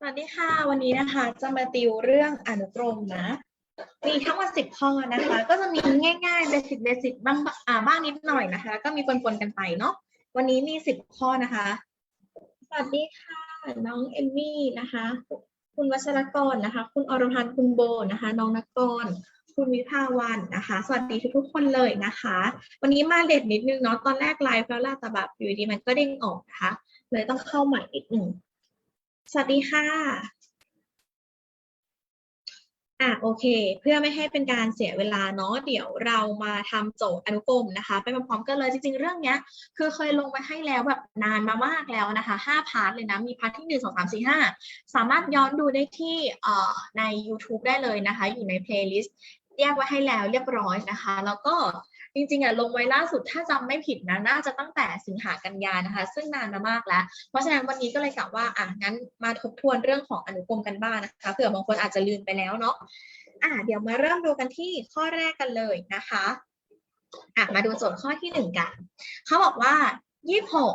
สวัสดีค่ะ วันนี้นะคะจะมาติวเรื่องอนุกรมนะ มีทั้งหมดสิบข้อนะคะ ก็จะมีง่ายๆเบสิกเบสิกบ้างอ่าบ้างนิดหน่อยนะคะ ก็มีปนๆกันไปเนาะวันนี้มีสิบข้อนะคะ สวัสดีค่ะ น้องเอมมี่นะคะ คุณวัชรกรนะคะ คุณอรพันธ์คุณโบนะคะ น้องนักกรคุณวิภาวันนะคะ สวัสดีทุกๆคนเลยนะคะ วันนี้มาเลทนิดนึงเนาะตอนแรกไลฟ์แล้วล่ะแต่แบบอยู่ดีมันก็เด้งออกนะคะเลยต้องเข้าใหม่นิดนึง สวัสดีค่ะ อะโอเค เพื่อไม่ให้เป็นการเสียเวลาเนาะเดี๋ยวเรามาทำโจทย์อนุกรมนะคะ ไปพร้อมๆกันเลยจริงๆ เรื่องเนี้ย คือเคยลงไปให้แล้วแบบนานมามากแล้วนะคะห้าพาร์ทเลยนะมีพาร์ทที่หนึ่งสองสามสี่ห้าสามารถย้อนดูได้ที่เอ่อใน YouTube ได้เลยนะคะ อยู่ใน playlist แยกไว้ให้แล้วเรียบร้อยนะคะ แล้วก็ จริงๆอะลงไว้ล่าสุดถ้าจำไม่ผิดนะน่าจะตั้งแต่สิงหากันยานะคะ ซึ่งนานมามากแล้ว เพราะฉะนั้นวันนี้ก็เลยกะว่าอะงั้นมาทบทวนเรื่องของอนุกรมกันบ้างนะคะเผื่อบางคนอาจจะลืมไปแล้วเนาะอะเดี๋ยวมาเริ่มดูกันที่ข้อแรกกันเลยนะคะอะมาดูโจทย์ข้อที่หนึ่งกันเขาบอกว่ายี่หก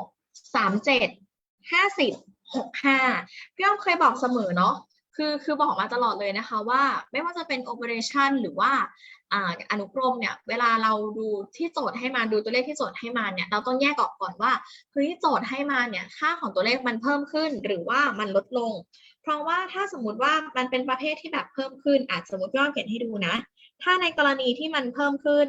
สามเจ็ดห้าสิบหกห้าพี่อ้อมเคยบอกเสมอเนาะคือคือบอกมาตลอดเลยนะคะว่าไม่ว่าจะเป็น operation หรือว่า อนุกรมเนี่ยเวลาเราดูที่โจทย์ให้มาดูตัวเลขที่โจทย์ให้มาเนี่ยเราต้องแยกออกก่อนว่าเฮ้ยโจทย์ให้มาเนี่ยค่าของตัวเลขมันเพิ่มขึ้นหรือว่ามันลดลง เพราะว่าถ้าสมมติว่ามันเป็นประเภทที่แบบเพิ่มขึ้นอาจสมมติพี่อเขียนให้ดูนะ ถ้าในกรณีที่มันเพิ่มขึ้น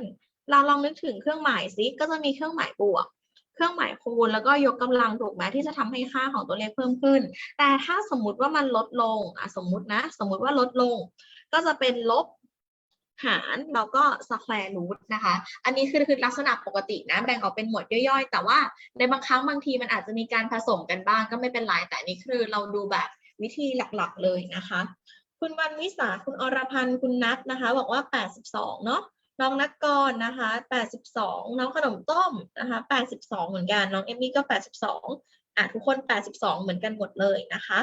เราลองนึกถึงเครื่องหมายซิก็จะมีเครื่องหมายบวกเครื่องหมายคูณแล้วก็ยกกำลังถูกไหมที่จะทำให้ค่าของตัวเลขเพิ่มขึ้น แต่ถ้าสมมุติว่ามันลดลงอะสมมุตินะ สมมุติว่าลดลง ก็จะเป็นลบ หารแล้วก็สแควร์รูทนะคะ อันนี้คือคือลักษณะปกตินะ แบ่งออกเป็นหมวดย่อยๆ แต่ว่าในบางครั้งบางทีมันอาจจะมีการผสมกันบ้างก็ไม่เป็นไร แต่นนี้คือเราดูแบบวิธีหลักๆเลยนะคะ คุณวันวิสาคุณอรพันธ์คุณนัทนะคะ บอกว่า 82 เนาะน้องนักกรนะคะ 82 น้องขนมต้มนะคะ 82 เหมือนกัน น้องเอมมี่ก็ 82 อะทุกคน 82 เหมือนกันหมดเลยนะคะ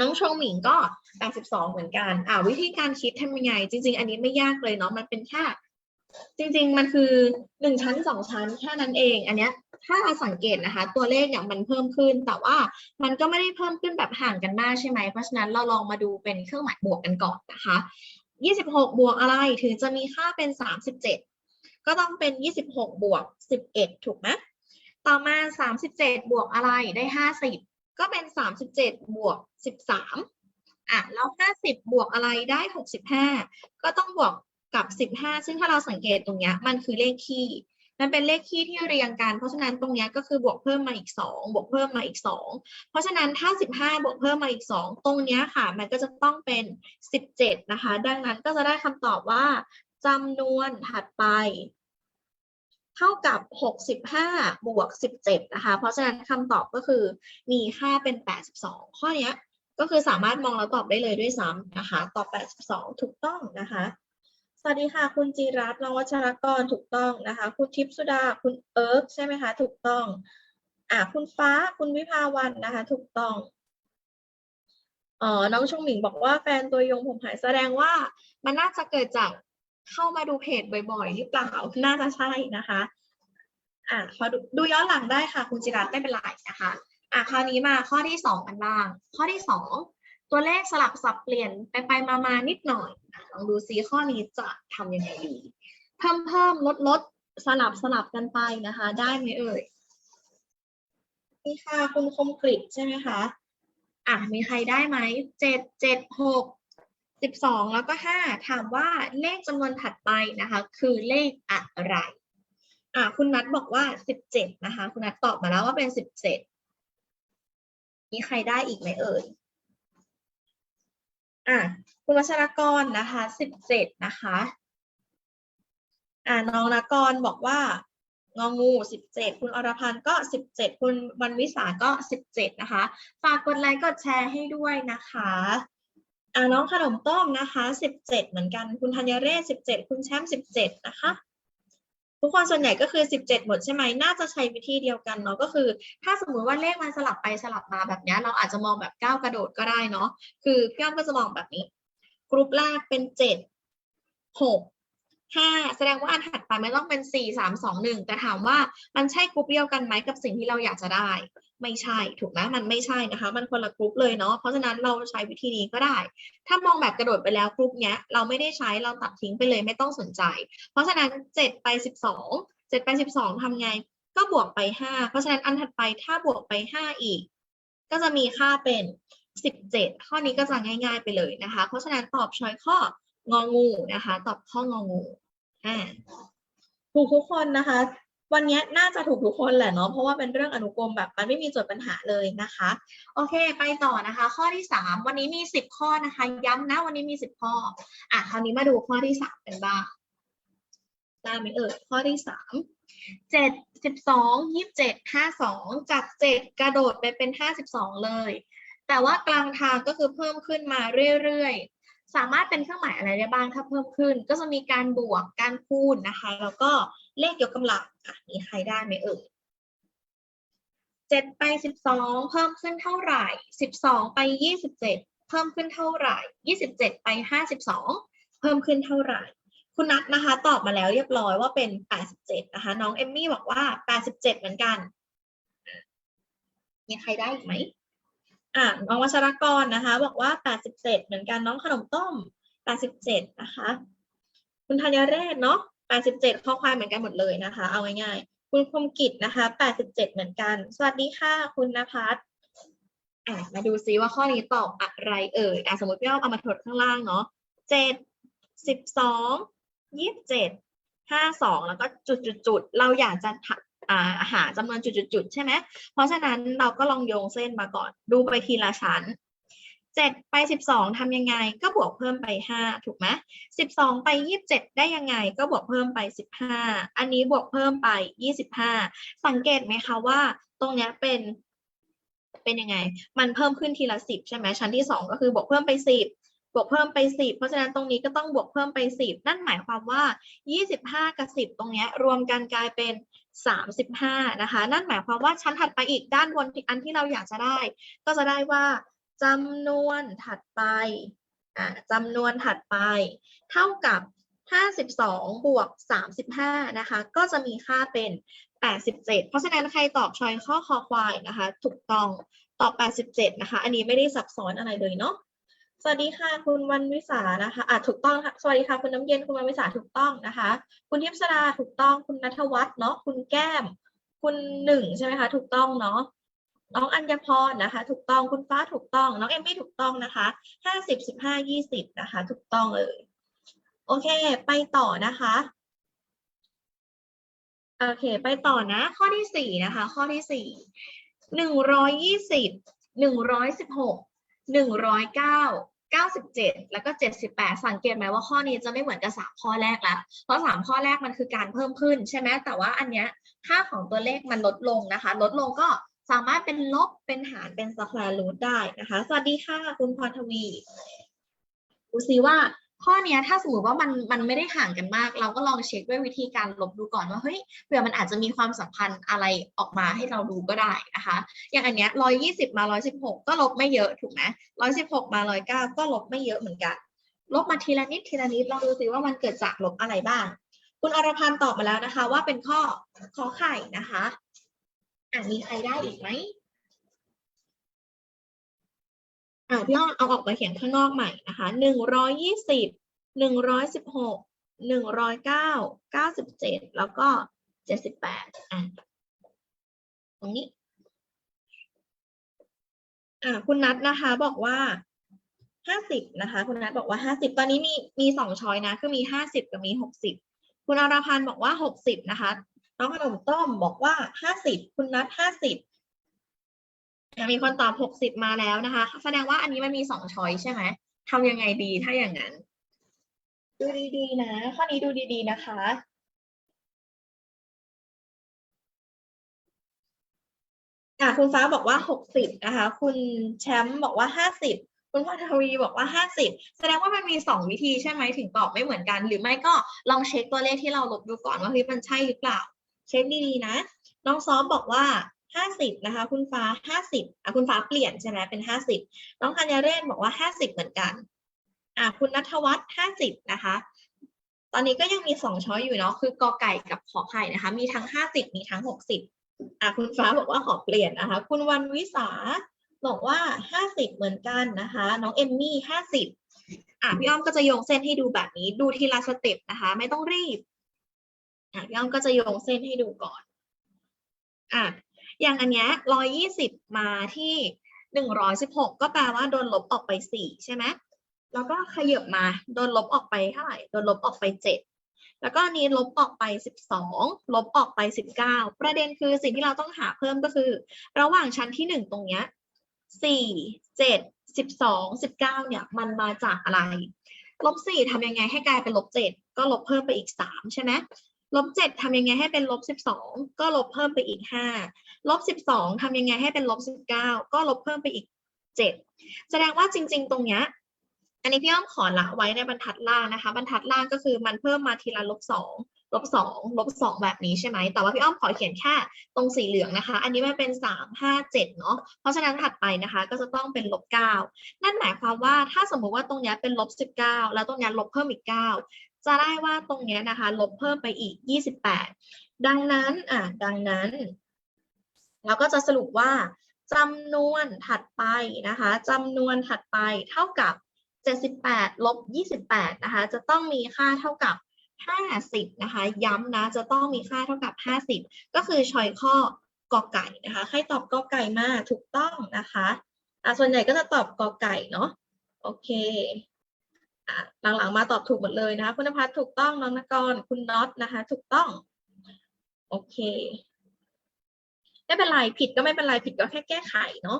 น้องชงหมิงก็ 82 เหมือนกัน อ่าวิธีการคิดทำยังไง จริง ๆ อันนี้ไม่ยากเลยเนาะ มันเป็นแค่ จริง ๆ มันคือหนึ่งชั้นสองชั้นแค่นั้นเอง อันเนี้ย ถ้าเราสังเกตนะคะ ตัวเลขเนี่ยมันเพิ่มขึ้น แต่ว่ามันก็ไม่ได้เพิ่มขึ้นแบบห่างกันมากใช่ไหม เพราะฉะนั้นเราลองมาดูเป็นเครื่องหมายบวกกันก่อนนะคะ 26 บวกอะไรถึงจะมีค่าเป็น 37 ก็ต้องเป็น 26 บวก 11 ถูกไหม ต่อมา 37 บวกอะไรได้ 50 ก็เป็น 37 บวก 13อะแล้ว 50 บวกอะไรได้ 65 ก็ต้องบวกกับ 15 ซึ่งถ้าเราสังเกตตรงเนี้ยมันคือเลขคี่มันเป็นเลขคี่ที่เรียงกัน เพราะฉะนั้นตรงเนี้ยก็คือบวกเพิ่มมาอีก 2 บวกเพิ่มมาอีก 2 เพราะฉะนั้นถ้า 15 บวกเพิ่มมาอีก 2 ตรงเนี้ยค่ะ มันก็จะต้องเป็น 17 นะคะ ดังนั้นก็จะได้คำตอบว่าจำนวนถัดไป เท่ากับ 65 บวก 17 นะคะ เพราะฉะนั้นคำตอบก็คือมีค่าเป็น 82 ข้อนี้ก็คือสามารถมองแล้วตอบได้เลยด้วยซ้ำนะคะ ตอบ 82 ถูกต้องนะคะ สวัสดีค่ะ คุณจีรัตน์นวัชรกรถูกต้องนะคะ คุณทิพย์สุดา คุณเอิร์กใช่ไหมคะ ถูกต้อง อ่าคุณฟ้า คุณวิภาวันนะคะ ถูกต้องอ๋อน้องชงหมิงบอกว่าแฟนตัวยงผมหายแสดงว่ามันน่าจะเกิดจาก เข้ามาดูเพจบ่อยๆหรือเปล่า น่าจะใช่นะคะอ่าขอดูดูย้อนหลังได้ค่ะ คุณจิรัตไม่เป็นไรนะคะอะคราวนี้มาข้อที่สองกันบ้าง ข้อที่สองตัวเลขสลับสับเปลี่ยนไปไปมามานิดหน่อยลองดูซิข้อนี้จะทำยังไงดี เพิ่มเพิ่มลดลดสลับสลับกันไปนะคะ ได้ไหมเอ่ยนี่ค่ะคุณคมกริบใช่ไหมคะอะมีใครได้ไหมเจ็ดเจ็ดหก สิบสองแล้วก็ห้าถามว่าเลขจำนวนถัดไปนะคะ คือเลขอะไรอะคุณนัทบอกว่าสิบเจ็ดนะคะ คุณนัทตอบมาแล้วว่าเป็นสิบเจ็ดมีใครได้อีกไหมเอ่ยอะคุณวัชรกรนะคะสิบเจ็ดนะคะอ่าน้องนกรบอกว่างองูสิบเจ็ดคุณอรพันธ์ก็สิบเจ็ดคุณวันวิสาก็สิบเจ็ดนะคะ ฝากกดไลค์กดแชร์ให้ด้วยนะคะ น้องขนมต้มนะคะสิบเจ็ดเหมือนกัน คุณธัญเรศสิบเจ็ดคุณแชมป์สิบเจ็ดนะคะ ทุกคนส่วนใหญ่ก็คือสิบเจ็ดหมดใช่ไหมน่าจะใช้วิธีเดียวกันเนาะก็คือ ถ้าสมมุติว่าเลขมันสลับไปสลับมาแบบนี้เราอาจจะมองแบบก้าวกระโดดก็ได้เนาะคือพี่อ้อมก็จะมองแบบนี้ กรุ๊ปแรกเป็นเจ็ดหกห้าแสดงว่าอันถัดไปมันต้องเป็นสี่สามสองหนึ่งแต่ถามว่ามันใช่กรุ๊ปเดียวกันไหมกับสิ่งที่เราอยากจะได้ ไม่ใช่ถูกไหมมันไม่ใช่นะคะ มันคนละกรุ๊ปเลยเนาะเพราะฉะนั้นเราใช้วิธีนี้ก็ได้ ถ้ามองแบบกระโดดไปแล้วกรุ๊ปเนี้ยเราไม่ได้ใช้เราตัดทิ้งไปเลยไม่ต้องสนใจ เพราะฉะนั้นเจ็ดไปสิบสองเจ็ดไปสิบสองทำไงก็บวกไปห้าเพราะฉะนั้นอันถัดไปถ้าบวกไปห้าอีก ก็จะมีค่าเป็นสิบเจ็ดข้อนี้ก็จะง่าย ๆ ไปเลยนะคะ เพราะฉะนั้นตอบช้อยข้ององูนะคะ ตอบข้ององูอ่าถูกทุกคนนะคะ วันนี้น่าจะถูกทุกคนแหละเนาะเพราะว่าเป็นเรื่องอนุกรมแบบมันไม่มีจทย์ปัญหาเลยนะคะ โอเค ไปต่อนะคะ ข้อที่สามวันนี้มีสิบข้อนะคะ ย้ำนะวันนี้มีสิบข้ออะคราวนี้มาดูข้อที่สามกันบ้างได้ไหมเอ่ยข้อที่สามเจ็ดสิบสองยี่สิบเจ็ดห้าสองจากเจ็ดกระโดดไปเป็นห้าสิบสองเลย แต่ว่ากลางทางก็คือเพิ่มขึ้นมาเรื่อยๆ สามารถเป็นเครื่องหมายอะไรได้บ้างถ้าเพิ่มขึ้น ก็จะมีการบวกการคูณนะคะ แล้วก็ เลขยกกำลังอะมีใครได้ไหมเอ่ยเจ็ดไปสิบสองเพิ่มขึ้นเท่าไหร่สิบสองไปยี่สิบเจ็ดเพิ่มขึ้นเท่าไหร่ยี่สิบเจ็ดไปห้าสิบสองเพิ่มขึ้นเท่าไหร่ คุณนัทนะคะ ตอบมาแล้วเรียบร้อยว่าเป็นแปดสิบเจ็ดนะคะ น้องเอมมี่บอกว่าแปดสิบเจ็ดเหมือนกันมีใครได้อีกไหมอ่าน้องวัชรกรนะคะ บอกว่า 87 เหมือนกันน้องขนมต้ม 87 นะคะ คุณธัญเรศเนาะ 87 ข้อความเหมือนกันหมดเลยนะคะ เอาง่ายๆ คุณคมกิจนะคะ 87 เหมือนกัน สวัสดีค่ะ คุณนภัสอะมาดูซิว่าข้อนี้ตอบอะไรเอ่ยอะสมมติพี่อ้อมเอามาทดข้างล่างเนาะ7 12 27 52 แล้วก็จุดๆๆ เราอยากจะาหาจำนวนจุดๆๆ ใช่ไหม เพราะฉะนั้นเราก็ลองโยงเส้นมาก่อน ดูไปทีละชั้น เจ็ดไปสิบสองทำยังไง ก็บวกเพิ่มไปห้าถูกไหมสิบสองไปยี่สิบเจ็ดได้ยังไง ก็บวกเพิ่มไปสิบห้าอันนี้บวกเพิ่มไปยี่สิบห้าสังเกตไหมคะว่า ตรงเนี้ยเป็น เป็นยังไง มันเพิ่มขึ้นทีละสิบใช่ไหมชั้นที่สองก็คือบวกเพิ่มไปสิบบวกเพิ่มไปสิบเพราะฉะนั้นตรงนี้ก็ต้องบวกเพิ่มไปสิบนั่นหมายความว่ายี่สิบห้ากับสิบตรงนี้รวมกันกลายเป็นสามสิบห้านะคะ นั่นหมายความว่าชั้นถัดไปอีกด้านบนอันที่เราอยากจะได้ ก็จะได้ว่า จำนวนถัดไปอ่าจำนวนถัดไป เท่ากับห้าสิบสองบวกสามสิบห้านะคะ ก็จะมีค่าเป็นแปดสิบเจ็ดเพราะฉะนั้นใครตอบชอยข้อคอควายนะคะ ถูกต้องตอบแปดสิบเจ็ดนะคะ อันนี้ไม่ได้ซับซ้อนอะไรเลยเนาะสวัสดีค่ะคุณวันวิสานะคะอะถูกต้องค่ะสวัสดีค่ะคุณน้ำเย็นคุณวันวิสาถูกต้องนะคะ คุณทิพย์สดาถูกต้องคุณนัทวัฒน์เนาะคุณแก้ม คุณหนึ่งใช่ไหมคะถูกต้องเนาะ น้องอัญญพรนะคะ ถูกต้องคุณฟ้าถูกต้อง น้องเอมมี่ถูกต้องนะคะห้าสิบสิบห้ายี่สิบนะคะ ถูกต้องเลย โอเค ไปต่อนะคะโอเค ไปต่อนะ ข้อที่สี่นะคะ ข้อที่สี่หนึ่งร้อยยี่สิบหนึ่งร้อยสิบหกหนึ่งร้อยเก้าเก้าสิบเจ็ดแล้วก็เจ็ดสิบแปดสังเกตไหมว่าข้อนี้จะไม่เหมือนกับสามข้อแรกละเพราะสามข้อแรกมันคือการเพิ่มขึ้นใช่ไหมแต่ว่าอันเนี้ยค่าของตัวเลขมันลดลงนะคะ ลดลงก็ สามารถเป็นลบเป็นหารเป็นสแควร์รูทได้นะคะ สวัสดีค่ะ คุณพรทวีดูซิว่าข้อเนี้ยถ้าสมมติว่ามันมันไม่ได้ห่างกันมาก เราก็ลองเช็คด้วยวิธีการลบดูก่อนว่าเฮ้ยเผื่อมันอาจจะมีความสัมพันธ์อะไรออกมาให้เราดูก็ได้นะคะ อย่างอันเนี้ยร้อยยี่สิบมาร้อยสิบหกก็ลบไม่เยอะถูกไหมร้อยสิบหกมาร้อยเก้าก็ลบไม่เยอะเหมือนกัน ลบมาทีละนิดทีละนิดลองดูซิว่ามันเกิดจากลบอะไรบ้าง คุณอรพันธ์ตอบมาแล้วนะคะ ว่าเป็นข้อขอไข่นะคะ อะมีใครได้อีกไหมอ่าพี่อ้อมเอาออกมาเขียนข้างนอกใหม่นะคะหนึ่งร้อยยี่สิบหนึ่งร้อยสิบหกหนึ่งร้อยเก้าเก้าสิบเจ็ดแล้วก็เจ็ดสิบแปดอะตรงนี้อ่าคุณนัทนะคะบอกว่าห้าสิบนะคะ คุณนัทบอกว่าห้าสิบตอนนี้มีมีสองช้อยนะคือมีห้าสิบกับมีหกสิบคุณอรพันธ์บอกว่าหกสิบนะคะ น้องขนมต้มบอกว่าห้าสิบคุณนัทห้าสิบมีคนตอบหกสิบมาแล้วนะคะ แสดงว่าอันนี้มันมีสองช้อยใช่ไหมทำยังไงดีถ้าอย่างนั้น ดูดีๆนะ ข้อนี้ดูดีๆนะคะอะคุณฟ้าบอกว่าหกสิบนะคะ คุณแชมป์บอกว่าห้าสิบคุณพ่อทวีบอกว่าห้าสิบแสดงว่ามันมีสองวิธีใช่ไหมถึงตอบไม่เหมือนกัน หรือไม่ก็ลองเช็คตัวเลขที่เราลบดูก่อนว่าเฮ้ยมันใช่หรือเปล่า เช็คดีๆนะ น้องซอฟบอกว่าห้าสิบนะคะ คุณฟ้าห้าสิบอะคุณฟ้าเปลี่ยนใช่ไหมเป็นห้าสิบน้องธัญเรศบอกว่าห้าสิบเหมือนกันอะคุณนัทวัฒน์ห้าสิบนะคะ ตอนนี้ก็ยังมีสองช้อยอยู่เนาะคือกอไก่กับขอไข่นะคะ มีทั้งห้าสิบมีทั้งหกสิบอะคุณฟ้าบอกว่าขอเปลี่ยนนะคะ คุณวันวิสาบอกว่าห้าสิบเหมือนกันนะคะ น้องเอมมี่ห้าสิบอะพี่อ้อมก็จะโยงเส้นให้ดูแบบนี้ดูทีละสเต็ปนะคะ ไม่ต้องรีบ อะพี่อ้อมก็จะโยงเส้นให้ดูก่อนอะอย่างอันเนี้ยร้อยยี่สิบมาที่หนึ่งร้อยสิบหกก็แปลว่าโดนลบออกไปสี่ใช่ไหมแล้วก็ขยับมาโดนลบออกไปเท่าไหร่โดนลบออกไปเจ็ดแล้วก็อันนี้ลบออกไปสิบสองลบออกไปสิบเก้าประเด็นคือสิ่งที่เราต้องหาเพิ่มก็คือ ระหว่างชั้นที่หนึ่งตรงเนี้ยสี่เจ็ดสิบสองสิบเก้าเนี่ย มันมาจากอะไร ลบสี่ทำยังไงให้กลายเป็นลบเจ็ดก็ลบเพิ่มไปอีกสามใช่ไหม ลบเจ็ดทำยังไงให้เป็นลบสิบสองก็ลบเพิ่มไปอีกห้าลบสิบสองทำยังไงให้เป็นลบสิบเก้าก็ลบเพิ่มไปอีกเจ็ดแสดงว่าจริง ๆ ตรงเนี้ยอันนี้พี่อ้อมขอละไว้ในบรรทัดล่างนะคะ บรรทัดล่างก็คือมันเพิ่มมาทีละลบสองลบสองลบสองแบบนี้ใช่ไหม แต่ว่าพี่อ้อมขอเขียนแค่ตรงสีเหลืองนะคะ อันนี้มันเป็นสามห้าเจ็ดเนาะ เพราะฉะนั้นถัดไปนะคะ ก็จะต้องเป็นลบเก้านั่นหมายความว่าถ้าสมมุติว่าตรงเนี้ยเป็นลบสิบเก้าแล้วตรงเนี้ยลบเพิ่มอีกเก้า จะได้ว่าตรงเนี้ยนะคะ ลบเพิ่มไปอีกยี่สิบแปดดังนั้นอะดังนั้น เราก็จะสรุปว่าจำนวนถัดไปนะคะจำนวนถัดไปเท่ากับ 78ลบ28นะคะ จะต้องมีค่าเท่ากับ 50 นะคะ ย้ำนะ จะต้องมีค่าเท่ากับ 50 ก็คือชอยข้อกอไก่นะคะ ใครตอบกอไก่มาถูกต้องนะคะอะส่วนใหญ่ก็จะตอบกอไก่เนาะ โอเค หลังๆมาตอบถูกหมดเลยนะคะ คุณนภัสถูกต้องน้องนกรคุณน็อตนะคะ ถูกต้อง โอเคไม่เป็นไรผิดก็ไม่เป็นไรผิดก็แค่แก้ไขเนาะ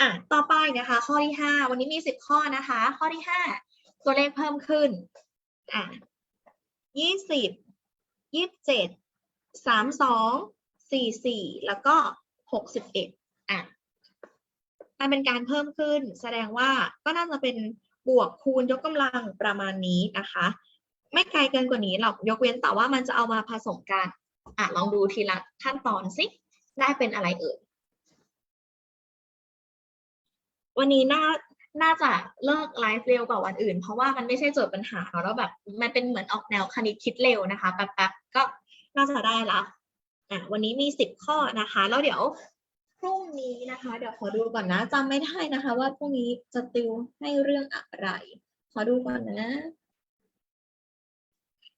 อะต่อไปนะคะ ข้อที่ห้าวันนี้มีสิบข้อนะคะ ข้อที่ห้าตัวเลขเพิ่มขึ้นอะยี่สิบยี่สิบเจ็ดสามสองสี่สี่แล้วก็หกสิบเอ็ดอะมันเป็นการเพิ่มขึ้น แสดงว่าก็น่าจะเป็น บวกคูณยกกำลังประมาณนี้นะคะ ไม่ไกลเกินกว่านี้หรอกยกเว้นแต่ว่ามันจะเอามาผสมกันอะลองดูทีละขั้นตอนสิได้เป็นอะไรเอ่ยวันนี้น่าน่าจะเลิกไลฟ์เร็วกว่าวันอื่น เพราะว่ามันไม่ใช่โจทย์ปัญหาเนอะแล้วแบบมันเป็นเหมือนออกแนวคณิตคิดเร็วนะคะแป๊บๆก็น่าจะได้ละอะวันนี้มีสิบข้อนะคะ แล้วเดี๋ยว รุ่งนี้นะคะ เดี๋ยวขอดูก่อนนะจำไม่ได้นะคะ ว่าพรุ่งนี้จะติวให้เรื่องอะไร ขอดูก่อนนะ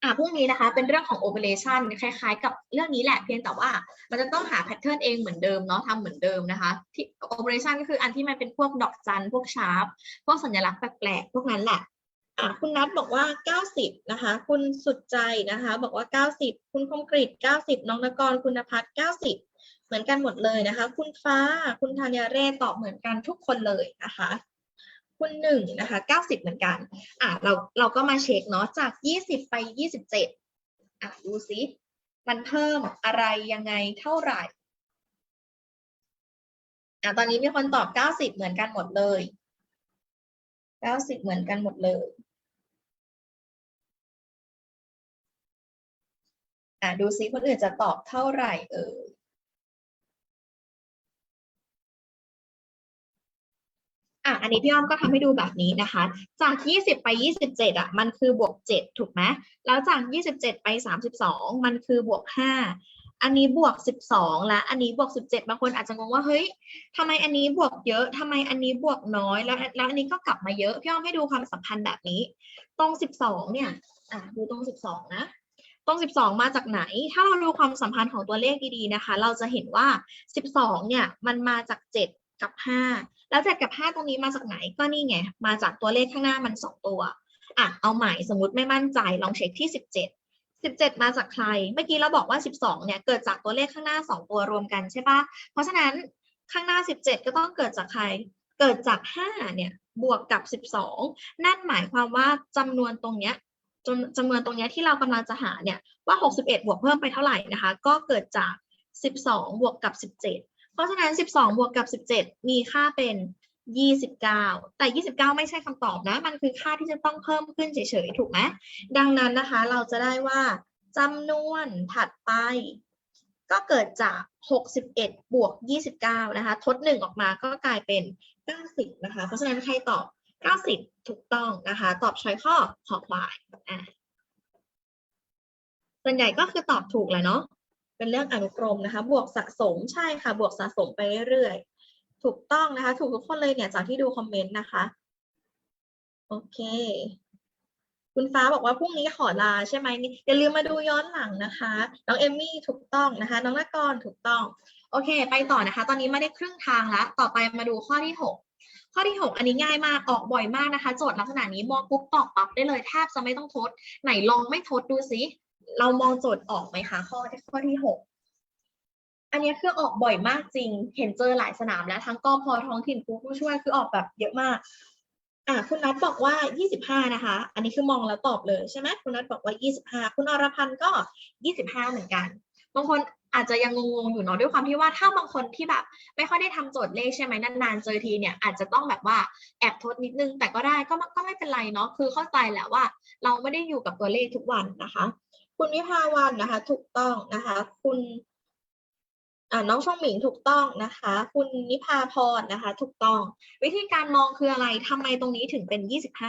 อะพรุ่งนี้นะคะ เป็นเรื่องของ operation คล้ายๆ กับเรื่องนี้แหละเพียงแต่ว่า มันจะต้องหาแพทเทิร์นเองเหมือนเดิมเนาะทำเหมือนเดิมนะคะที่ operation ก็คืออันที่มันเป็นพวกดอกจันพวกชาร์ปพวกสัญลักษณ์แปลกๆพวกนั้นแหละอะคุณนัทบอกว่า 90 นะคะ คุณสุดใจนะคะ บอกว่า 90 คุณคมกริต90 น้องนกรคุณพัฒน์90 เหมือนกันหมดเลยนะคะ คุณฟ้าคุณธัญเรศตอบเหมือนกันทุกคนเลยนะคะ คุณหนึ่งนะคะเก้าสิบเหมือนกัน อะเราเราก็มาเช็คเนาะจากยี่สิบไปยี่สิบเจ็ดอะดูซิมันเพิ่มอะไรยังไงเท่าไหร่อะตอนนี้มีคนตอบเก้าสิบเหมือนกันหมดเลยเก้าสิบเหมือนกันหมดเลยอะดูซิคนอื่นจะตอบเท่าไหร่เออ อะอันนี้พี่อ้อมก็ทำให้ดูแบบนี้นะคะ จาก 20 ไป 27 อะ มันคือบวก 7 ถูกไหมแล้วจาก 27 ไป 32 มันคือบวก 5 อันนี้บวก 12 และอันนี้บวก 17 บางคนอาจจะงงว่าเฮ้ยทำไมอันนี้บวกเยอะทำไมอันนี้บวกน้อยแล้วแล้วอันนี้ก็กลับมาเยอะพี่อ้อมให้ดูความสัมพันธ์แบบนี้ ตรง 12 เนี่ยอะดูตรง 12 นะตรง 12 มาจากไหน ถ้าเราดูความสัมพันธ์ของตัวเลขดีๆนะคะ เราจะเห็นว่า 12 เนี่ย มันมาจาก 7 กับ 5 แล้ว7กับ5ตรงนี้มาจากไหนก็นี่ไง มาจากตัวเลขข้างหน้ามัน2ตัวอะเอาใหม่สมมติไม่มั่นใจลองเช็คที่17 17มาจากใคร เมื่อกี้เราบอกว่า12เนี่ยเกิดจากตัวเลขข้างหน้า2ตัวรวมกันใช่ปะเพราะฉะนั้นข้างหน้า17ก็ต้องเกิดจากใคร เกิดจาก5เนี่ยบวกกับ12นั่นหมายความว่าจำนวนตรงเนี้ยจำจำนวนตรงเนี้ยที่เรากำลังจะหาเนี่ยว่า 61 บวกเพิ่มไปเท่าไหร่นะคะ ก็เกิดจาก 12 บวกกับ 17 เพราะฉะนั้น 12 บวกกับ 17 มีค่าเป็น 29 แต่ 29 ไม่ใช่คำตอบนะ มันคือค่าที่จะต้องเพิ่มขึ้นเฉยๆ ถูกไหมดังนั้นนะคะ เราจะได้ว่าจำนวนถัดไป ก็เกิดจาก 61 บวก 29 นะคะ ทด 1 ออกมาก็กลายเป็น 90 นะคะ เพราะฉะนั้นใครตอบ 90 ถูกต้องนะคะ ตอบช้อยข้อขอควายอะส่วนใหญ่ก็คือตอบถูกแหละเนาะ เป็นเรื่องอนุกรมนะคะ บวกสะสมใช่ค่ะ บวกสะสมไปเรื่อยๆ ถูกต้องนะคะ ถูกทุกคนเลยเนี่ยจากที่ดูคอมเมนต์นะคะ โอเค คุณฟ้าบอกว่าพรุ่งนี้ขอลาใช่ไหมอย่าลืมมาดูย้อนหลังนะคะ น้องเอมมี่ถูกต้องนะคะ น้องนกรถูกต้อง โอเค ไปต่อนะคะ ตอนนี้มาได้ครึ่งทางแล้ว ต่อไปมาดูข้อที่หกข้อที่หกอันนี้ง่ายมาก ออกบ่อยมากนะคะ โจทย์ลักษณะนี้มองปุ๊บตอบปั๊บได้เลยแทบจะไม่ต้องทด ไหนลองไม่ทดดูสิ เรามองโจทย์ออกไหมคะข้อที่ข้อที่หกอันนี้คือออกบ่อยมากจริง เห็นเจอหลายสนามแล้ว ทั้งกอพอท้องถิ่นครูผู้ช่วยคือออกแบบเยอะมาก อ่าคุณนัทบอกว่า 25 นะคะ อันนี้คือมองแล้วตอบเลยใช่ไหมคุณนัทบอกว่า 25 คุณอรพันธ์ก็ 25 เหมือนกัน บางคนอาจจะยังงงๆอยู่เนาะด้วยความที่ว่าถ้าบางคนที่แบบ ไม่ค่อยได้ทำโจทย์เลขใช่ไหมนานๆเจอทีเนี่ยอาจจะต้องแบบว่าแอบทดนิดนึงแต่ก็ได้ก็ก็ไม่เป็นไรเนาะคือเข้าใจแหละว่า เราไม่ได้อยู่กับตัวเลขทุกวันนะคะ คุณวิภาวันนะคะ ถูกต้องนะคะ คุณน้องช่องหมิงถูกต้องนะคะ คุณนิพาพรนะคะ ถูกต้อง วิธีการมองคืออะไรทำไมตรงนี้ถึงเป็น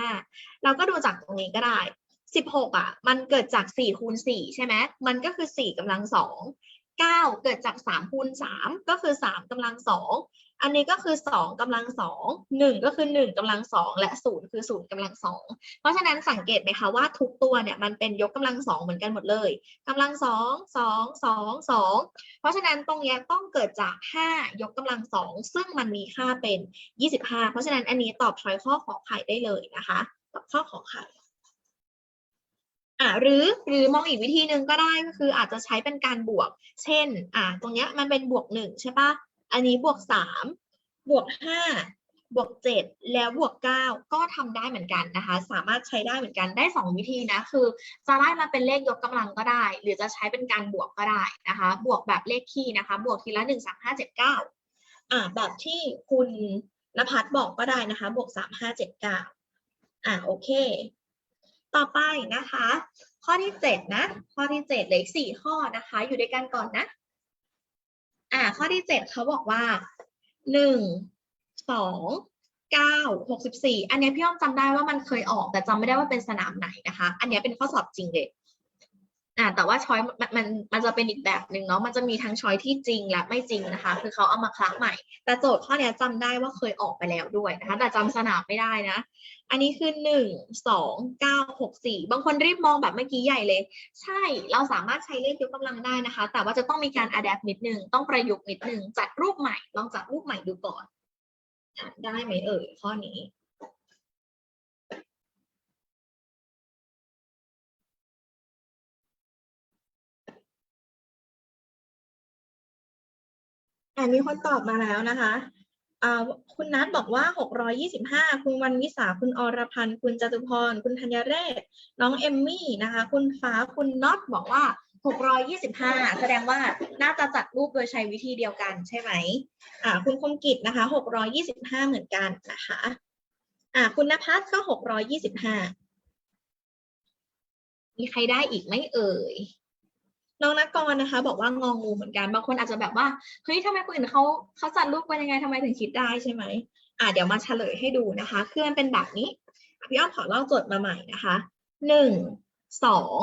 25 เราก็ดูจากตรงนี้ก็ได้ 16 อะ มันเกิดจาก 4 คูณ 4 ใช่ไหมมันก็คือ 4กำลัง 2 9 เกิดจาก 3 คูณ 3 ก็คือ 3กำลัง 2 อันนี้ก็คือ2กำลัง2 1ก็คือ1กำลัง2และ0คือ0กำลัง2เพราะฉะนั้นสังเกตไหมคะว่าทุกตัวเนี่ยมันเป็นยกกำลัง2เหมือนกันหมดเลยกำลัง2 2 2 2 เพราะฉะนั้นตรงนี้ต้องเกิดจาก 5 ยกกำลัง 2 ซึ่งมันมีค่าเป็น 25 เพราะฉะนั้นอันนี้ตอบช้อยข้อขอไข่ได้เลยนะคะตอบข้อขอไข่อ่าหรือหรือมองอีกวิธีหนึ่งก็ได้ก็คืออาจจะใช้เป็นการบวก เช่น อ่า ตรงเนี้ยมันเป็นบวกหนึ่งใช่ปะ อันนี้บวกสามบวกห้าบวกเจ็ดแล้วบวกเก้าก็ทำได้เหมือนกันนะคะ สามารถใช้ได้เหมือนกันได้สองวิธีนะคือ จะไล่มาเป็นเลขยกกำลังก็ได้ หรือจะใช้เป็นการบวกก็ได้นะคะ บวกแบบเลขคี่นะคะ บวกทีละหนึ่งสามห้าเจ็ดเก้าอ่าแบบที่คุณนภัสบอกก็ได้นะคะ บวกสามห้าเจ็ดเก้าอ่าโอเค ต่อไปนะคะ ข้อที่เจ็ดนะ ข้อที่เจ็ดเหลืออีกสี่ข้อนะคะ อยู่ด้วยกันก่อนนะ อ่า ข้อที่เจ็ดเขาบอกว่าหนึ่งสองเก้าหกสิบสี่อันนี้พี่อ้อมจำได้ว่ามันเคยออกแต่จำไม่ได้ว่าเป็นสนามไหนนะคะ อันนี้เป็นข้อสอบจริงเลย อ่าแต่ว่าช้อยมันมันมันจะเป็นอีกแบบหนึ่งเนาะมันจะมีทั้งช้อยที่จริงและไม่จริงนะคะ คือเขาเอามาคละใหม่ แต่โจทย์ข้อนี้ยจำได้ว่าเคยออกไปแล้วด้วยนะคะ แต่จำสนามไม่ได้นะ อันนี้คือหนึ่งสองเก้าหกสี่บางคนรีบมองแบบเมื่อกี้ใหญ่เลย ใช่เราสามารถใช้เลขยกกำลังได้นะคะ แต่ว่าจะต้องมีการ adapt นิดนึง ต้องประยุกต์นิดนึงจัดรูปใหม่ ลองจัดรูปใหม่ดูก่อนได้ไหมเอ่ยข้อนี้ อ่ามีคนตอบมาแล้วนะคะอ่าคุณนัทบอกว่า 625 คุณวันวิสา คุณอรพันธ์ คุณจตุพร คุณธัญเรศ น้องเอมมี่นะคะ คุณฟ้า คุณน็อตบอกว่า 625 แสดงว่าน่าจะจัดรูปโดยใช้วิธีเดียวกันใช่ไหมอ่าคุณคมกิจนะคะ 625 เหมือนกันนะคะอ่าคุณนภัสก็ 625 มีใครได้อีกไหมเอ่ย น้องนักกรนะคะ บอกว่างองูเหมือนกันบางคนอาจจะแบบว่าเฮ้ยทำไมคนอื่นเขาเขาจัดรูปกันยังไงทำไมถึงคิดได้ใช่ไหมอ่าเดี๋ยวมาเฉลยให้ดูนะคะคือมันเป็นแบบนี้พี่อ้อมขอเล่าโจทย์มาใหม่นะคะหนึ่งสอง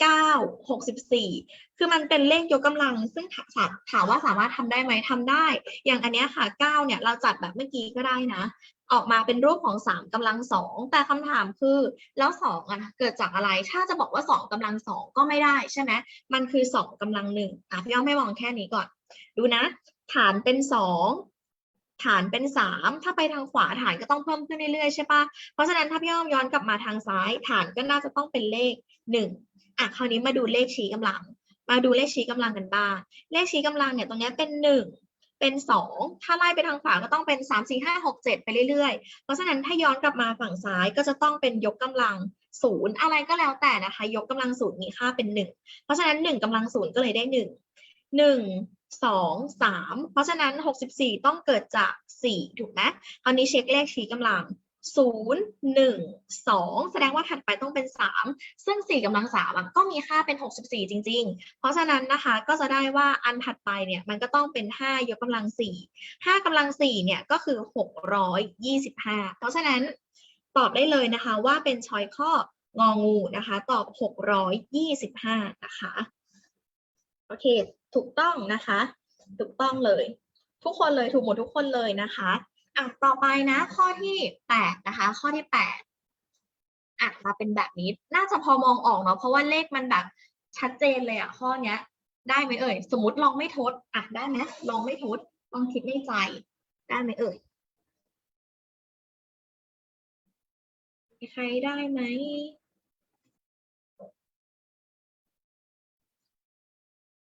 เก้าหกสิบสี่คือมันเป็นเลขยกกำลัง ซึ่งถามถถามว่าสามารถทำได้ไหมทำได้ อย่างอันเนี้ยค่ะเก้าเนี่ยเราจัดแบบเมื่อกี้ก็ได้นะ ออกมาเป็นรูปของสามกำลังสองแต่คำถามคือแล้วสองอะเกิดจากอะไร ถ้าจะบอกว่าสองกำลังสองก็ไม่ได้ใช่ไหมมันคือสองกำลังหนึ่งอะพี่อ้อมไม่มองแค่นี้ก่อน ดูนะ ฐานเป็นสองฐานเป็นสามถ้าไปทางขวาฐานก็ต้องเพิ่มขึ้นเรื่อยๆใช่ปะเพราะฉะนั้นถ้าพี่อ้อมย้อนกลับมาทางซ้าย ฐานก็น่าจะต้องเป็นเลขหนึ่งอะคราวนี้มาดูเลขชี้กำลัง มาดูเลขชี้กำลังกันบ้าง เลขชี้กำลังเนี่ยตรงนี้เป็นหนึ่ง เป็นสองถ้าไล่ไปทางขวาก็ต้องเป็นสามสี่ห้าหกเจ็ดไปเรื่อยๆ เพราะฉะนั้นถ้าย้อนกลับมาฝั่งซ้ายก็จะต้องเป็นยกกำลังศูนย์อะไรก็แล้วแต่นะคะ ยกกำลังศูนย์มีค่าเป็นหนึ่งเพราะฉะนั้นหนึ่งกำลังศูนย์ก็เลยได้หนึ่งหนึ่งสองสามเพราะฉะนั้นหกสิบสี่ต้องเกิดจากสี่ถูกไหมคราวนี้เช็คเลขชี้กำลัง ศูนย์หนึ่งสองแสดงว่าถัดไปต้องเป็นสามซึ่งสี่กำลังสามก็มีค่าเป็นหกสิบสี่จริง ๆ เพราะฉะนั้นนะคะก็จะได้ว่าอันถัดไปเนี่ยมันก็ต้องเป็นห้ายกกำลังสี่ห้ากำลังสี่เนี่ยก็คือหกร้อยยี่สิบห้าเพราะฉะนั้นตอบได้เลยนะคะว่าเป็นชอยข้ององูนะคะ ตอบหกร้อยยี่สิบห้านะคะ โอเค ถูกต้องนะคะ ถูกต้องเลย ทุกคนเลยถูกหมดทุกคนเลยนะคะ อะต่อไปนะ ข้อที่แปดนะคะ ข้อที่แปดอะมาเป็นแบบนี้ น่าจะพอมองออกเนาะเพราะว่าเลขมันแบบชัดเจนเลยอะข้อเนี้ย ได้ไหมเอ่ย สมมติลองไม่ทดอะได้ไหมลองไม่ทดลองคิดในใจ ได้ไหมเอ่ยใครได้ไหม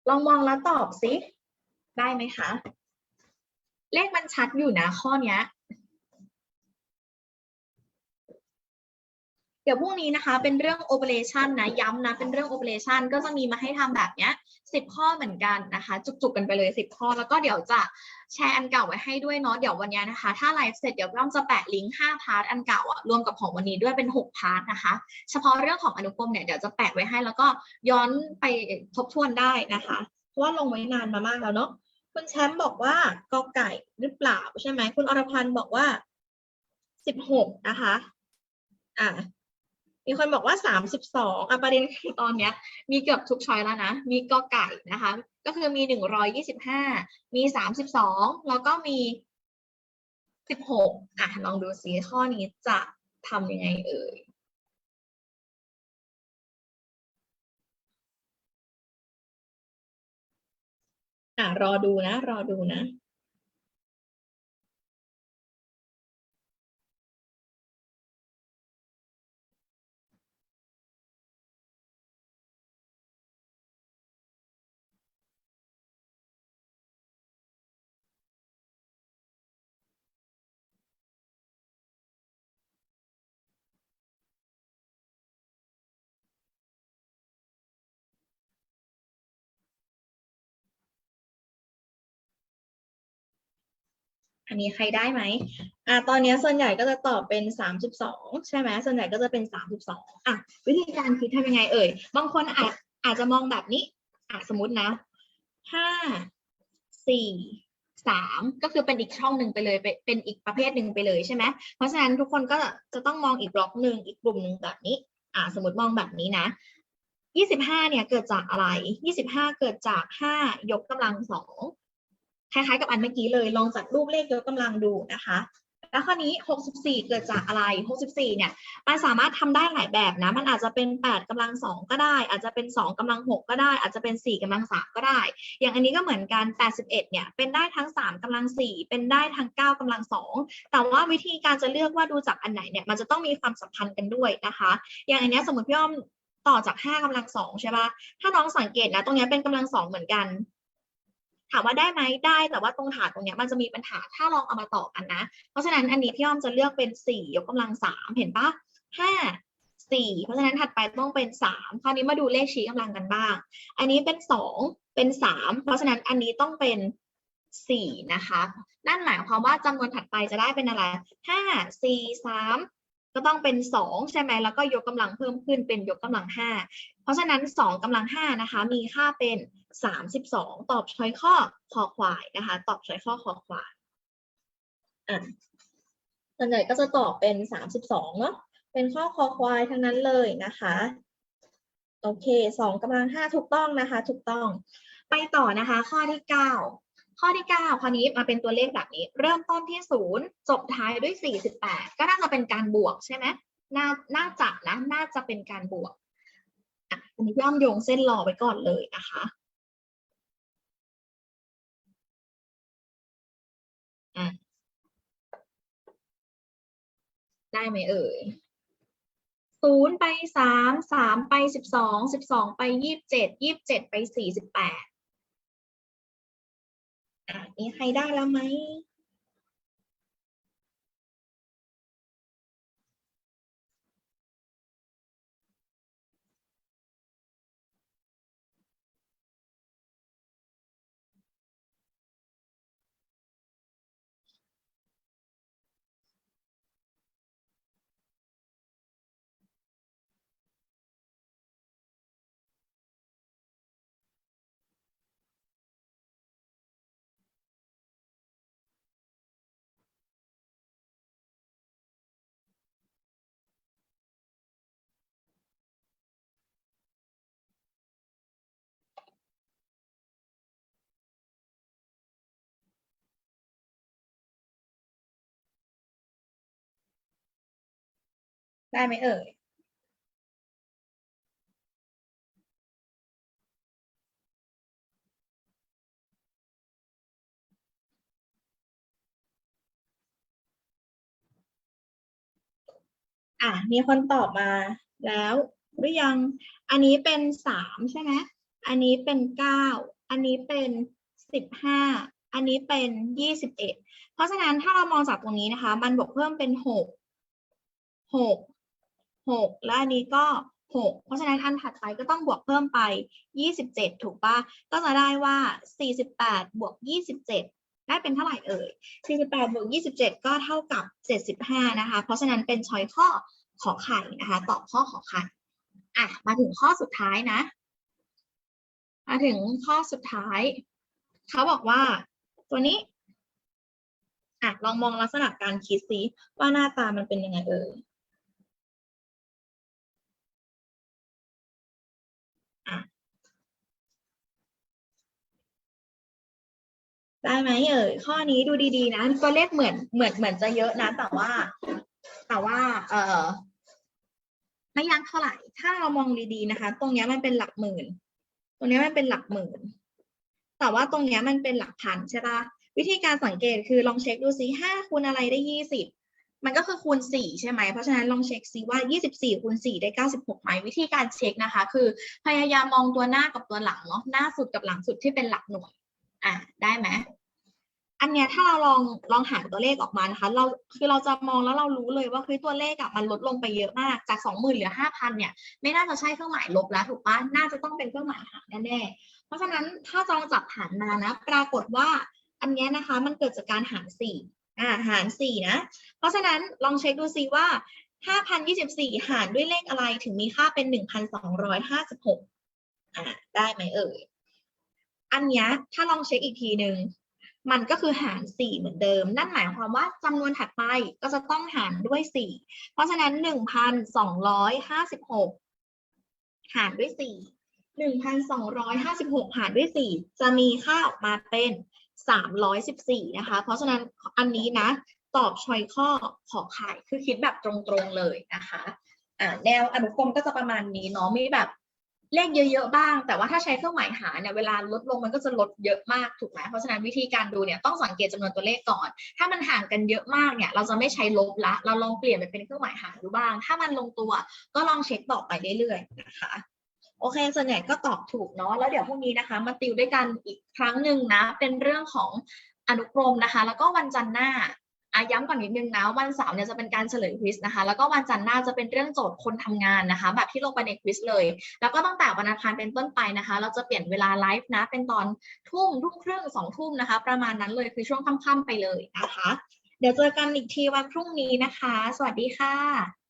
ลองมองแล้วตอบสิ ได้ไหมคะ เลขมันชัดอยู่นะข้อเนี้ย เดี๋ยวพรุ่งนี้นะคะเป็นเรื่อง operation นะย้ำนะเป็นเรื่อง operation ก็จะมีมาให้ทำแบบเนี้ยสิบข้อเหมือนกันนะคะ จุกๆกันไปเลยสิบข้อ แล้วก็เดี๋ยวจะแชร์อันเก่าไว้ให้ด้วยเนาะเดี๋ยววันนี้นะคะ ถ้าไลฟ์เสร็จเดี๋ยวต้องจะแปะลิงก์ห้าพาร์ทอันเก่าอะรวมกับของวันนี้ด้วยเป็นหกพาร์ทนะคะ เฉพาะเรื่องของอนุกรมเนี่ยเดี๋ยวจะแปะไว้ให้แล้วก็ย้อนไปทบทวนได้นะคะ เพราะว่าลงไว้นานมามากแล้วเนาะ คุณแชมป์บอกว่ากอไก่หรือเปล่าใช่ไหมคุณอรพันธ์บอกว่าสิบหกนะคะ อ่ามีคนบอกว่าสามสิบสองอะประเด็นคือตอนเนี้ย มีเกือบทุกช้อยแล้วนะ มีกอไก่นะคะ ก็คือมีหนึ่งร้อยยี่สิบห้ามีสามสิบสองแล้วก็มีสิบหกอะลองดูซิข้อนี้จะทำยังไงเอ่ย อะรอดูนะ รอดูนะ อันนี้ใครได้ไหมอ่าตอนนี้ส่วนใหญ่ก็จะตอบเป็นสามสิบสองใช่ไหมส่วนใหญ่ก็จะเป็นสามสิบสองอะวิธีการคิดทำยังไงเอ่ย บางคนอาจอาจจะมองแบบนี้อะสมมตินะห้าสี่สามก็คือเป็นอีกช่องหนึ่งไปเลยเป็นเป็นอีกประเภทหนึ่งไปเลยใช่ไหมเพราะฉะนั้นทุกคนก็จะต้องมองอีกบล็อกหนึ่งอีกกลุ่มหนึ่งแบบนี้อ่าสมมติมองแบบนี้นะยี่สิบห้าเนี่ยเกิดจากอะไรยี่สิบห้าเกิดจากห้ายกกำลังสอง คล้ายๆกับอันเมื่อกี้เลยลองจัดรูปเลขยกกำลังดูนะคะแล้วข้อนี้ 64 เกิดจากอะไร 64 เนี่ย มันสามารถทำได้หลายแบบนะ มันอาจจะเป็น 8กำลัง 2 ก็ได้ อาจจะเป็น 2กำลัง 6 ก็ได้ อาจจะเป็น 4กำลัง 3 ก็ได้ อย่างอันนี้ก็เหมือนกัน 81 เนี่ย เป็นได้ทั้ง 3กำลัง 4 เป็นได้ทั้ง 9กำลัง 2 แต่ว่าวิธีการจะเลือกว่าดูจากอันไหนเนี่ย มันจะต้องมีความสัมพันธ์กันด้วยนะคะ อย่างอันนี้สมมติพี่อ้อมต่อจาก 5กำลัง 2 ใช่ปะถ้าน้องสังเกตนะ ตรงนี้เป็นกำลัง 2 เหมือนกัน ถามว่าได้ไหมได้ แต่ว่าตรงฐานตรงเนี้ยมันจะมีปัญหาถ้าลองเอามาต่อกันนะ เพราะฉะนั้นอันนี้พี่อ้อมจะเลือกเป็นสี่ยกกำลังสามเห็นปะห้าสี่เพราะฉะนั้นถัดไปต้องเป็นสามคราวนี้มาดูเลขชี้กำลังกันบ้าง อันนี้เป็นสองเป็นสามเพราะฉะนั้นอันนี้ต้องเป็นสี่นะคะ นั่นหมายความว่าจำนวนถัดไปจะได้เป็นอะไรห้าสี่สาม ก็ต้องเป็นสองใช่ไหมแล้วก็ยกกำลังเพิ่มขึ้นเป็นยกกำลังห้าเพราะฉะนั้นสองกำลังห้านะคะมีค่าเป็นสามสิบสองตอบช้อยข้อคอควายนะคะ ตอบช้อยข้อคอควายอะส่วนใหญ่ก็จะตอบเป็นสามสิบสองเนาะเป็นข้อคอควายทั้งนั้นเลยนะคะโอเคสองกำลังห้าถูกต้องนะคะ ถูกต้อง ไปต่อนะคะ ข้อที่เก้า ข้อที่เก้าข้อนี้มาเป็นตัวเลขแบบนี้ เริ่มต้นที่ศูนย์จบท้ายด้วยสี่สิบแปดก็น่าจะเป็นการบวกใช่ไหมน่าน่าจะนะน่าจะเป็นการบวกอันนี้ย่อมโยงเส้นรอไว้ก่อนเลยนะคะอะได้ไหมเอ่ยศูนย์ไปสามสามไปสิบสองสิบสองไปยี่สิบเจ็ดยี่สิบเจ็ดไปสี่สิบแปด อะมีใครได้แล้วไหม ได้ไหมเอ่ยอะมีคนตอบมาแล้วหรือยัง อันนี้เป็นสามใช่ไหมอันนี้เป็นเก้าอันนี้เป็นสิบห้าอันนี้เป็นยี่สิบเอ็ดเพราะฉะนั้นถ้าเรามองจากตรงนี้นะคะ มันบวกเพิ่มเป็นหกหก หกและอันนี้ก็หกเพราะฉะนั้นอันถัดไปก็ต้องบวกเพิ่มไปยี่สิบเจ็ดถูกปะก็จะได้ว่าสี่สิบแปดบวกยี่สิบเจ็ดได้เป็นเท่าไหร่เอ่ยสี่สิบแปดบวกยี่สิบเจ็ดก็เท่ากับเจ็ดสิบห้านะคะ เพราะฉะนั้นเป็นช้อยข้อขอไข่นะคะ ตอบข้อขอไข่อะ มาถึงข้อสุดท้ายนะ มาถึงข้อสุดท้าย เขาบอกว่าตัวนี้อะลองมองลักษณะการคิดซิว่าหน้าตามันเป็นยังไงเอ่ย ได้ไหมเอ่ยข้อนี้ดูดีๆนะตัวเลขเหมือนเหมือนเหมือนจะเยอะนะ แต่ว่า แต่ว่า เออไม่ยากเท่าไหร่ ถ้าเรามองดีๆนะคะ ตรงเนี้ยมันเป็นหลักหมื่น ตรงเนี้ยมันเป็นหลักหมื่น แต่ว่าตรงเนี้ยมันเป็นหลักพันใช่ปะวิธีการสังเกตคือลองเช็คดูซิห้าคูณอะไรได้ยี่สิบมันก็คือคูณสี่ใช่ไหม เพราะฉะนั้นลองเช็คซิว่ายี่สิบสี่คูณสี่ได้เก้าสิบหกไหมวิธีการเช็คนะคะ คือพยายามมองตัวหน้ากับตัวหลังเนาะหน้าสุดกับหลังสุดที่เป็นหลักหน่วย อะได้ไหมอันเนี้ยถ้าเราลองลองหารตัวเลขออกมานะคะ เราคือเราจะมองแล้วเรารู้เลยว่าเฮ้ยตัวเลขอะมันลดลงไปเยอะมากจากสองหมื่นเหลือห้าพันเนี่ยไม่น่าจะใช่เครื่องหมายลบแล้วถูกปะน่าจะต้องเป็นเครื่องหมายหารแน่ๆเพราะฉะนั้นถ้าจองจับหารมานะ ปรากฏว่าอันเนี้ยนะคะมันเกิดจากการหารสี่อ่าหารสี่นะ เพราะฉะนั้นลองเช็คดูซิว่าห้าพันยี่สิบสี่หารด้วยเลขอะไรถึงมีค่าเป็นหนึ่งพันสองร้อยห้าสิบหกอ่าได้ไหมเอ่ย อันนี้ถ้าลองเช็คอีกทีหนึ่งมันก็คือหารสี่เหมือนเดิม นั่นหมายความว่าจำนวนถัดไปก็จะต้องหารด้วยสี่เพราะฉะนั้นหนึ่งพันสองร้อยห้าสิบหกหารด้วยสี่หนึ่งพันสองร้อยห้าสิบหกหารด้วยสี่จะมีค่าออกมาเป็นสามร้อยสิบสี่นะคะ เพราะฉะนั้นอันนี้นะ ตอบชอยข้อขอไข่คือคิดแบบตรงๆเลยนะคะอ่าแนวอนุกรมก็จะประมาณนี้เนาะมีแบบ เลขเยอะๆบ้าง แต่ว่าถ้าใช้เครื่องหมายหารเนี่ยเวลาลดลงมันก็จะลดเยอะมากถูกไหมเพราะฉะนั้นวิธีการดูเนี่ยต้องสังเกตจำนวนตัวเลขก่อน ถ้ามันห่างกันเยอะมากเนี่ยเราจะไม่ใช้ลบละ เราลองเปลี่ยนไปเป็นเครื่องหมายหารดูบ้าง ถ้ามันลงตัวก็ลองเช็คต่อไปเรื่อยๆนะคะโอเค ส่วนใหญ่ก็ตอบถูกเนาะ แล้วเดี๋ยวพรุ่งนี้นะคะ มาติวด้วยกันอีกครั้งหนึ่งนะ เป็นเรื่องของอนุกรมนะคะ แล้วก็วันจันทร์หน้า อาย้ำก่อนนิดนึงนะวันเสาร์เนี่ยจะเป็นการเฉลยควิสนะคะแล้วก็วันจันทร์หน้าจะเป็นเรื่องโจทย์คนทำงานนะคะ แบบที่ลงไปในควิสเลย แล้วก็ตั้งแต่วันอังคารเป็นต้นไปนะคะ เราจะเปลี่ยนเวลาไลฟ์นะ เป็นตอนทุ่มทุ่มครึ่งสองทุ่มนะคะ ประมาณนั้นเลยคือช่วงค่ำๆไปเลยนะคะ เดี๋ยวเจอกันอีกทีวันพรุ่งนี้นะคะ สวัสดีค่ะ